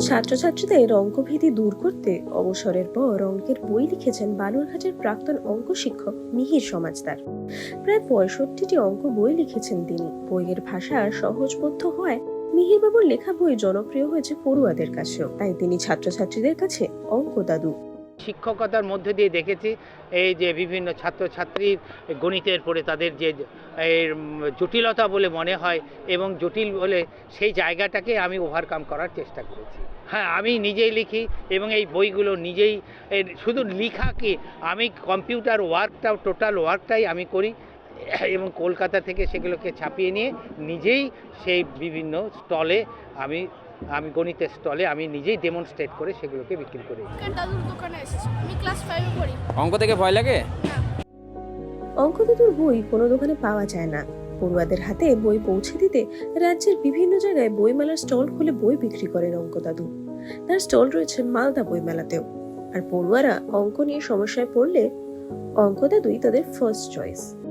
ছাত্রছাত্রীদের অঙ্কভীতি দূর করতে অবসরের পর অঙ্কের বই লিখেছেন বানুরঘাটের প্রাক্তন অঙ্ক শিক্ষক মিহির সমাজদার। প্রায় পঁয়ষট্টিটি অঙ্ক বই লিখেছেন তিনি। বইয়ের ভাষা সহজবোধ্য হয় মিহির বাবুর লেখা বই জনপ্রিয় হয়েছে পড়ুয়াদের কাছেও। তাই তিনি ছাত্রছাত্রীদের কাছে অঙ্ক দাদু। শিক্ষকতার মধ্যে দিয়ে দেখেছি, এই যে বিভিন্ন ছাত্রছাত্রীর গণিতের পরে তাদের যে জটিলতা বলে মনে হয় এবং জটিল বলে সেই জায়গাটাকে আমি ওভারকাম করার চেষ্টা করেছি। হ্যাঁ আমি নিজেই লিখি এবং এই বইগুলো নিজেই শুধু লিখা কি, আমি কম্পিউটার ওয়ার্কটাও, টোটাল ওয়ার্কটাই আমি করি এবং কলকাতা থেকে সেগুলোকে ছাপিয়ে নিয়ে নিজেই সেই বিভিন্ন স্টলে আমি আমি গণিতের স্টলে আমি নিজেই ডেমনস্ট্রেট করে সেগুলোকে বিক্রি করি দাদুর দোকানে এসেছি? আমি ক্লাস ফাইভে পড়ি। অঙ্ক থেকে ভয় লাগে? অঙ্ক দাদুর বই কোনো দোকানে পাওয়া যায় না। পড়ুয়াদের হাতে বই পৌঁছে দিতে রাজ্যের বিভিন্ন জায়গায় বইমেলার স্টল খুলে বই বিক্রি করেন অঙ্ক দাদু। তার স্টল রয়েছে মালদা বইমেলাতেও। আর পড়ুয়ারা অঙ্ক নিয়ে সমস্যায় পড়লে অঙ্ক দাদুই তাদের ফার্স্ট চয়েস